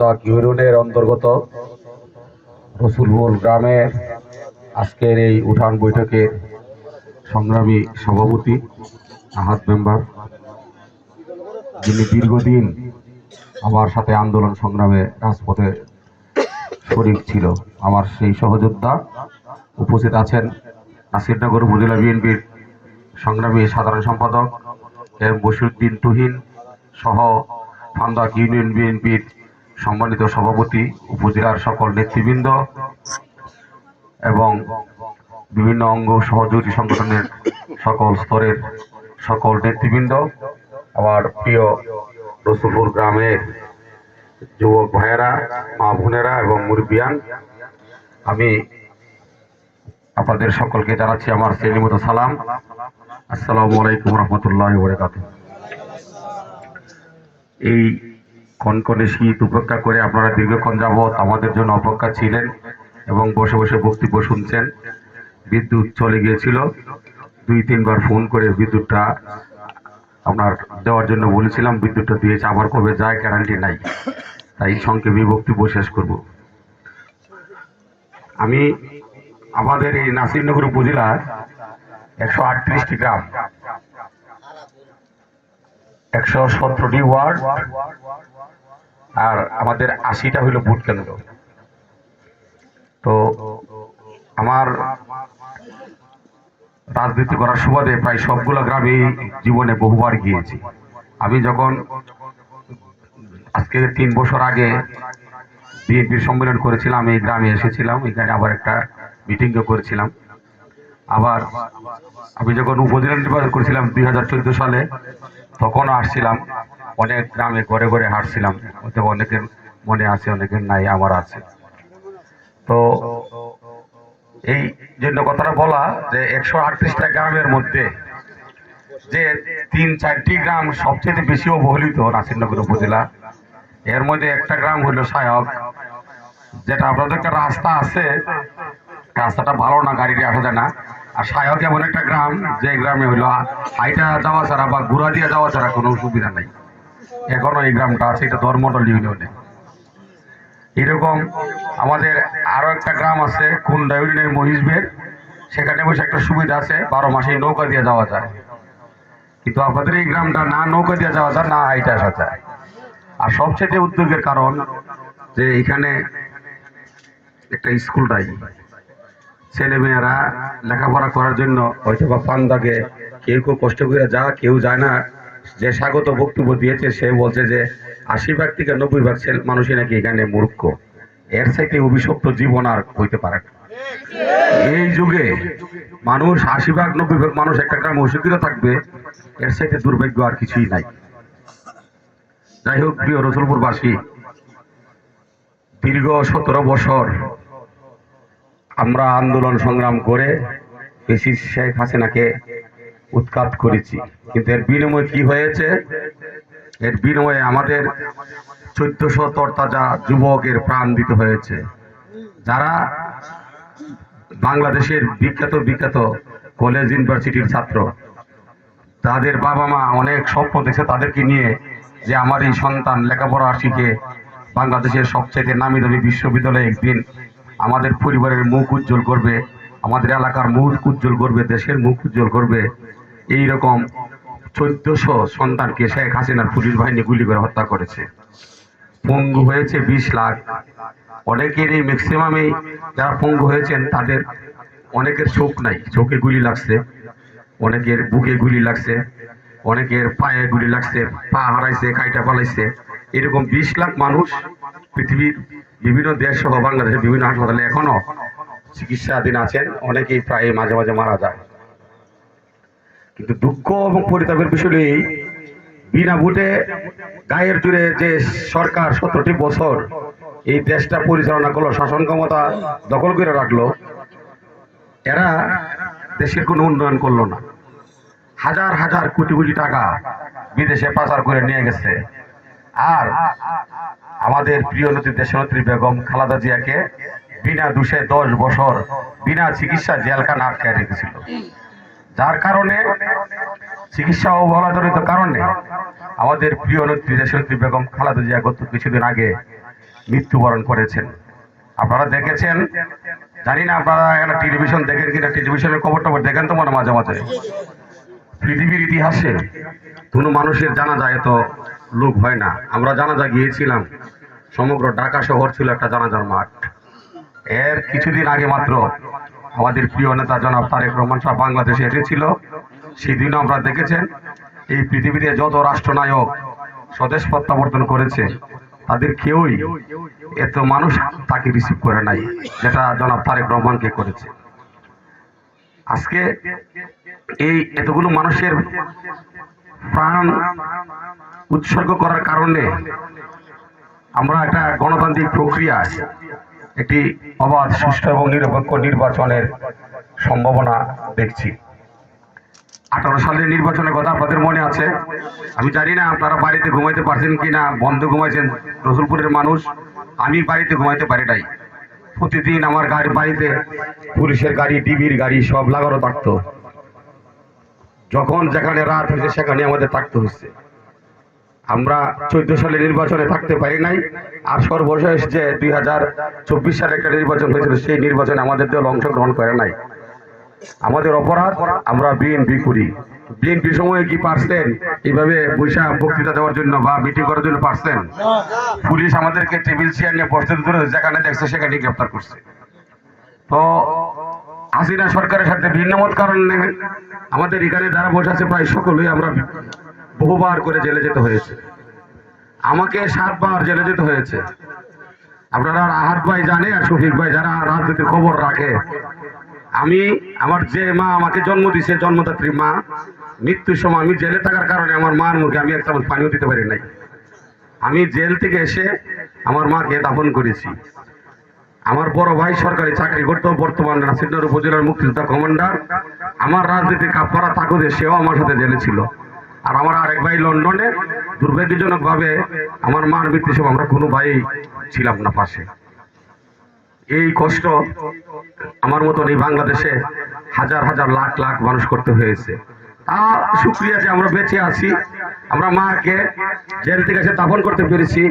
ফান্দক ইউনিয়নের অন্তর্গত রসুলপুর গ্রামের আজকের এই উঠান বৈঠকে সংগ্রামী সভাপতি, আহাত মেম্বার, যিনি দীর্ঘদিন আমার সাথে আন্দোলন সংগ্রামে রাজপথে শরিক ছিল, আমার সেই সহযোদ্ধা উপস্থিত আছেন নাসিরনগর উপজেলা বিএনপির সংগ্রামী সাধারণ সম্পাদক এম বসিরুদ্দিন তুহিন সহ ফান্দাক ইউনিয়ন বিএনপির সম্মানিত সভাপতি, উপজেলার সকল নেতৃবৃন্দ এবং বিভিন্ন অঙ্গ সহযোগী সংগঠনের সকল স্তরের সকল নেতৃবৃন্দ, আমার প্রিয় রসুলপুর গ্রামের যুবক ভাইয়েরা, মা বোনেরা এবং মুরব্বিয়ান। আমি আপনাদের সকলকে জানাচ্ছি আমার শ্রেণীমতো সালাম। আসসালামু আলাইকুম রহমতুল্লাহ বরকাত এই কনকনে শীত উপেক্ষা করে আপনারা দীর্ঘক্ষণ যাবৎ আমাদের জন্য অপেক্ষা ছিলেন এবং বসে বসে বক্তব্য শুনছেন। বিদ্যুৎ চলে গিয়েছিল। দুই, তিনবার ফোন করে বিদ্যুৎটা আপনার দেওয়ার জন্য বলেছিলাম, বিদ্যুৎটা দিয়েছে, আবার কবে যায় গ্যারান্টি নাই। তাই সংক্ষেপে বক্তব্য শেষ করব। আমি আমাদের এই নাসিরনগর উপজেলার একশো আটত্রিশটি গ্রাম, একশো সতেরোটি ওয়ার্ড আর আমাদের আশিটা হইল ভোট কেন্দ্র। তো আমার রাজনীতি করার সুবাদে প্রায় সবগুলো গ্রামে জীবনে বহুবার গিয়েছি। আমি যখন আজকে তিন বছর আগে বিএনপির সম্মেলন করেছিলাম, এই গ্রামে এসেছিলাম, এখানে আবার একটা মিটিংও করেছিলাম। আবার আমি যখন উপজেলা নির্বাচন করেছিলাম দুই হাজার চোদ্দ সালে, তখনও আসছিলাম। অনেক গ্রামে ঘরে ঘরে হাঁটছিলাম। হয়তো অনেকের মনে আছে, অনেকের নাই, আমার আছে। তো এই জন্য কথাটা বলা যে একশো আটত্রিশটা গ্রামের মধ্যে যে তিন চারটি গ্রাম সবচেয়ে বেশি অবহেলিত নাসিরনগর উপজেলা, এর মধ্যে একটা গ্রাম হলো সায়ক, যেটা আপনাদের একটা রাস্তা আছে। রাস্তাটা ভালো না, গাড়ি দিয়ে আসা যায় না। আর সায়ক এমন একটা গ্রাম, যে গ্রামে হলো হাইটা যাওয়া ছাড়া বা ঘোড়া দিয়ে যাওয়া ছাড়া কোনো সুবিধা নেই। এখনও এই গ্রামটা আছে, এটা ধর্মডল ইউনিয়নে। এরকম আমাদের আরও একটা গ্রাম আছে কুন্ডা ইউনিয়নের মহিষবের সেখানে বসে একটা সুবিধা আছে, বারো মাসে নৌকা দিয়ে যাওয়া যায়। কিন্তু আপনাদের এই গ্রামটা না নৌকা দিয়ে যাওয়া যায়, না হাইটা আসা যায়। আর সবচেয়ে উদ্যোগের কারণ, যে এখানে একটা স্কুল নাই। ছেলেমেয়েরা লেখাপড়া করার জন্য হয়তো বা পান্দাকে কেউ কেউ কষ্ট করে যা, কেউ যায় না। যে স্বাগত বক্তব্য দিয়েছে, সে বলছে যে আশি ভাগ থেকে নব্বই ভাগ মানুষই নাকি এখানে মূর্খ। এর সাথে অভিশপ্ত জীবন আর হইতে পারে না। এই যুগে মানুষ আশি ভাগ, নব্বই ভাগ মানুষ একটা গ্রামে অসুবিধা থাকবে, এর সাথে দুর্ভাগ্য আর কিছুই নাই। যাই হোক, প্রিয় রসুলপুরবাসী, দীর্ঘ সতেরো বছর আমরা আন্দোলন সংগ্রাম করে বেশি শেখ হাসিনাকে উৎখাত করেছি। কিন্তু এর বিনিময়ে কি হয়েছে? এর বিনিময়ে আমাদের চোদ্দশো তরতাজা যুবকের প্রাণ দিতে হয়েছে। যারা বাংলাদেশের বিখ্যাত বিখ্যাত কলেজ ইউনিভার্সিটির ছাত্র, তাদের বাবা মা অনেক স্বপ্ন দেখছে তাদেরকে নিয়ে যে আমার এই সন্তান লেখাপড়া শিখে বাংলাদেশের সবচেয়ে নামি দামি বিশ্ববিদ্যালয়ে একদিন আমাদের পরিবারের মুখ উজ্জ্বল করবে, আমাদের এলাকার মুখ উজ্জ্বল করবে, দেশের মুখ উজ্জ্বল করবে। এই রকম চোদ্দশো সন্তানকে শেখ হাসিনার পুলিশ বাহিনী গুলি করে হত্যা করেছে। পঙ্গু হয়েছে বিশ লাখ। অনেকেরই ম্যাক্সিমামই যারা পঙ্গু হয়েছেন, তাদের অনেকের চোখ নাই। চোখে গুলি লাগছে, অনেকের বুকে গুলি লাগছে, অনেকের পায়ে গুলি লাগছে, পা হারাইছে, কাইটা পালাইছে। এরকম বিশ লাখ মানুষ পৃথিবীর বিভিন্ন দেশ সহ বাংলাদেশের বিভিন্ন হাসপাতালে এখনও চিকিৎসাধীন আছেন। অনেকেই প্রায় মাঝে মাঝে মারা যায়। কিন্তু দুঃখ এবং পরিতাপের বিষয় এই, বিনা ভোটে গায়ের জুড়ে যে সরকার সতেরোটি বছর এই দেশটা পরিচালনা করল, শাসন ক্ষমতা দখল করে রাখল, এরা দেশের কোনো উন্নয়ন করল না। হাজার হাজার কোটি কোটি টাকা বিদেশে পাচার করে নিয়ে গেছে। আর আমাদের প্রিয় নদী দেশনেত্রী বেগম খালাদা জিয়াকে বিনা দোষে দশ বছর বিনা চিকিৎসা জেলখানা আটকায় রেখেছিল। যার কারণে চিকিৎসা অবহেলাজনিত কারণে আমাদের প্রিয় নেত্রী দেশনেত্রী বেগম খালাদা জিয়া গত কিছুদিন আগে মৃত্যুবরণ করেছেন। আপনারা দেখেছেন? জানি না আপনারা একটা টেলিভিশন দেখেন কিনা, টেলিভিশনের খবর টবর দেখেন তো মনে মাঝে মাঝে। পৃথিবীর ইতিহাসে কোনো মানুষের জানা যায় তো লোক হয় না। আমরা জানাজা গিয়েছিলাম, সমগ্র ঢাকা শহর ছিল একটা জানাজার মাঠ। এর কিছুদিন আগে মাত্র আমাদের প্রিয় নেতা জনাব তারেক রহমান সাহেব বাংলাদেশে এসেছিল। সেদিনও আমরা দেখেছেন, এই পৃথিবীতে যত রাষ্ট্রনায়ক স্বদেশ প্রত্যাবর্তন করেছে, তাদের কেউই এত মানুষ তাকে রিসিভ করে নাই, যেটা জনাব তারেক রহমানকে করেছে। আজকে এই এতগুলো মানুষের প্রাণ উৎসর্গ করার কারণে আমরা একটা গণতান্ত্রিক প্রক্রিয়া একটি অবাধ, সুষ্ঠু এবং নিরপেক্ষ নির্বাচনের সম্ভাবনা দেখছি। আঠারো সালের নির্বাচনের কথা আপনাদের মনে আছে? আমি জানি না আপনারা বাড়িতে ঘুমাইতে পারছেন কি না বন্ধ ঘুমাইছেন, রসুলপুরের মানুষ, আমি বাড়িতে ঘুমাইতে পারি নাই। প্রতিদিন আমার গাড়ি, বাড়িতে পুলিশের গাড়ি ডিবির গাড়ি সব লাগানো থাকতো। যখন যেখানে রাত হয়েছে সেখানে আমাদের থাকতে হচ্ছে। আমরা চোদ্দ সালে নির্বাচনে থাকতে পারি নাই। আর সর্বশেষ যে দুই হাজার চব্বিশ সালে একটা নির্বাচন হয়েছিল, সেই নির্বাচনে আমাদের দল অংশগ্রহণ করে নাই। আমাদের অপরাধ, আমরা বিএনপি করি। বিএনপির সময়ে কি পারছেন এইভাবে বৈশা বক্তৃতা দেওয়ার জন্য বা মিটিং করার জন্য পারছেন পুলিশ আমাদেরকে টেবিল চেয়ার নিয়ে বসতে ধরে যেখানে দেখছে সেখানে গ্রেপ্তার করছে। তো হাসিনা সরকারের সাথে ভিন্নমত কারণে আমাদের এখানে যারা বসে আছে, প্রায় সকলেই আমরা বহুবার করে জেলে যেতে হয়েছে। আমাকে সাতবার জেলে যেতে হয়েছে। আপনারা আহাত ভাই জানে আর শফিক ভাই যারা রাজনীতির খবর রাখে। আমি আমার যে মা আমাকে জন্ম দিছে, জন্মদাত্রী মা, মৃত্যুর সময় আমি জেলে থাকার কারণে আমার মার মুখে আমি এক একটা পানিও দিতে পারি নাই। আমি জেল থেকে এসে আমার মাকে দাফন করেছি। আমার বড় ভাই সরকারি চাকরি করতো, বর্তমান নাসিরনগর উপজেলার মুক্তিযোদ্ধা কমান্ডার। আমার রাজনীতির কাপড়া তাকুদে সেও আমার সাথে জেলে ছিল। আর আমার আরেক ভাই লন্ডনে, দুর্ভাগ্যজনক ভাবে আমার মার মৃত্যু সব আমরা কোনো ভাই ছিলাম না পাশে। এই কষ্ট আমার মতন এই বাংলাদেশে হাজার হাজার লাখ লাখ মানুষ করতে হয়েছে। তা শুক্রিয়া যে আমরা বেঁচে আছি, আমরা মাকে জেল থেকে দাফন করতে পেরেছি।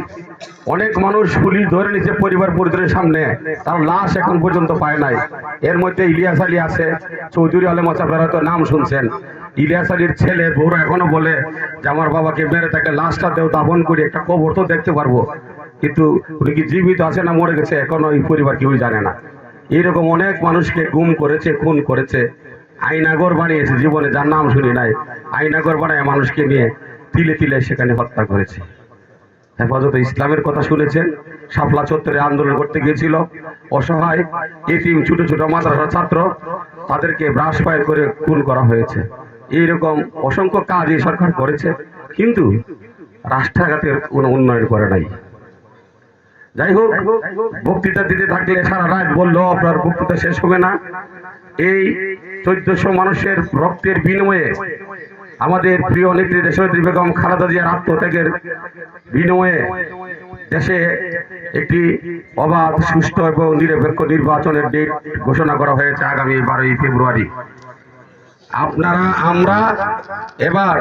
অনেক মানুষ পুলিশ ধরে নিচ্ছে পরিবার পরিজনের সামনে, তার লাশ এখন পর্যন্ত পায় নাই। এর মধ্যে ইলিয়াস আলী আছে, চৌধুরী আলম আছে, আপনারা নাম শুনছেন। ইলিয়াস আলীর ছেলে, বউরা এখনও বলে যে আমার বাবাকে মেরে তাকে লাশটা দেও, দাফন করে, একটা কবর তো দেখতে পারব। কিন্তু উনি কি জীবিত আছে না মরে গেছে, এখনও এই পরিবার কেউই জানে না। এইরকম অনেক মানুষকে গুম করেছে, খুন করেছে। আইনাগর বানিয়েছে, জীবনে যার নাম শুনি নাই। আইনাগর বানায় মানুষকে নিয়ে তিলে তিলে সেখানে হত্যা করেছে। হেফাজত ইসলামের কথা শুনেছেন, শাপলা চত্বরে আন্দোলন করতে গিয়েছিল। অসহায়, এতিম, ছোট ছোট মাদ্রাসার ছাত্র, তাদেরকে ব্রাশ ফায়ার করে খুন করা হয়েছে। এইরকম অসংখ্য কাজ এই সরকার করেছে, কিন্তু রাষ্ট্রাঘাতের কোনো উন্নয়ন করে নাই। যাই হোক, বক্তৃতা দিতে থাকলে সারা রাত বলল, আপনার বক্তৃতা শেষ হবে না। এই চোদ্দশো মানুষের রক্তের বিনিময়ে আমাদের প্রিয় নেত্রী দেশনেত্রী বেগম খালেদা জিয়ার আত্মত্যাগের বিনিময়ে দেশে একটি অবাধ, সুষ্ঠু এবং নিরপেক্ষ নির্বাচনের ডেট ঘোষণা করা হয়েছে আগামী বারোই ফেব্রুয়ারি। আপনারা, আমরা এবার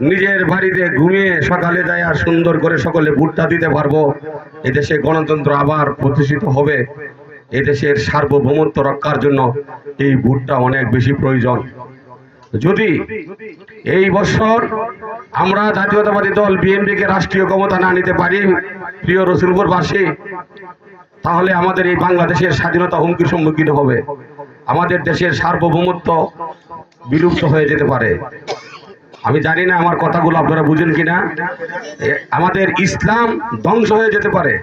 নিজের বাড়িতে ঘুমিয়ে সকালে যায় আর সুন্দর করে সকলে ভোটটা দিতে পারব। এদেশে গণতন্ত্র আবার প্রতিষ্ঠিত হবে। এদেশের সার্বভৌমত্ব রক্ষার জন্য এই ভোটটা অনেক বেশি প্রয়োজন। যদি এই বছর আমরা জাতীয়তাবাদী দল বিএনপিকে রাষ্ট্রীয় ক্ষমতা না নিতে পারি, প্রিয় রসুলপুরবাসী, তাহলে আমাদের এই বাংলাদেশের স্বাধীনতা হুমকির সম্মুখীন হবে। আমাদের দেশের সার্বভৌমত্ব বিলুপ্ত হয়ে যেতে পারে। আমি জানি না আমার কথাগুলো আপনারা বুঝেন কিনা। আমাদের ইসলাম ধ্বংস হয়ে যেতে পারে।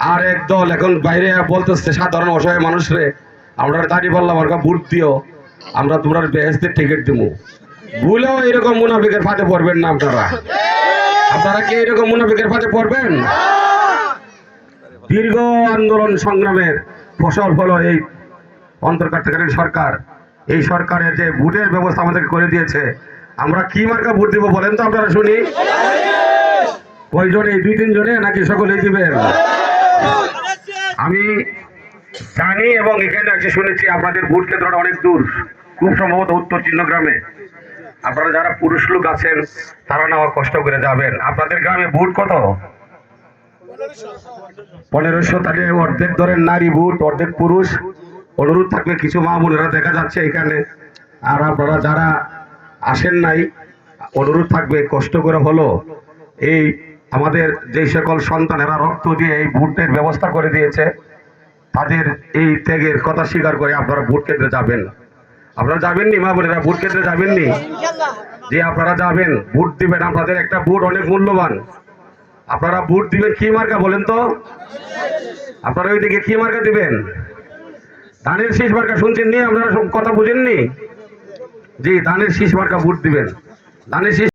আর এক দল এখন বাইরে বলতেছে, সাধারণ অসহায় মানুষরে, আমরা দাঁড়িয়ে বললাম আমার ভোট দিও, আমরা তোমরা বেহেস্তের টিকিট দিব ভুলেও এরকম মুনাফিকের ফাঁদে পড়বেন না আপনারা। আপনারা কি এরকম মুনাফিকের ফাঁদে পড়বেন? দীর্ঘ আন্দোলন সংগ্রামের ফসল হলো এই অন্তর্কার্যকারী সরকার। এই সরকারের যে ভোটের ব্যবস্থা আমাদেরকে করে দিয়েছে, আমরা কি মার্কা ভোট দিব বলেন তো আপনারা শুনি? কয়জনে দুই তিন জনে নাকি সকলে দিবেন? আমি জানি এবং এখানে আছে শুনেছি আপনাদের ভোট কেন্দ্রটা অনেক দূর, খুব সম্ভবত উত্তর চিহ্নগ্রামে। আপনারা যারা পুরুষ লোক আছেন, তারা না কষ্ট করে যাবেন। আপনাদের গ্রামে ভোট কত? পনেরোশো। তাহলে অর্ধেক ধরেন নারী ভোট, অর্ধেক পুরুষ। অনুরোধ থাকবে কিছু মা বোনেরা দেখা যাচ্ছে এখানে। আর আপনারা যারা আসেন নাই, অনুরোধ থাকবে, কষ্ট করে হলো। এই আমাদের যে সকল সন্তানেরা রক্ত দিয়ে এই ভোটের ব্যবস্থা করে দিয়েছে, তাদের এই ত্যাগের কথা স্বীকার করে আপনারা ভোট কেন্দ্রে যাবেন। আপনারা যাবেননি, মা বোনেরা? ভোট কেন্দ্রে যাবেননি? যে আপনারা যাবেন, ভোট দিবেন। আপনাদের একটা ভোট অনেক মূল্যবান। আপনারা ভোট দিবেন কি মার্কা বলেন তো? আপনারা ওইদিকে কি মার্কা দিবেন? ধানের শীষ বার্কা শুনছেন নি? আপনারা সব কথা বুঝেননি? জি, ধানের শীষ বার্কা ভোট দিবেন। ধানের শীষ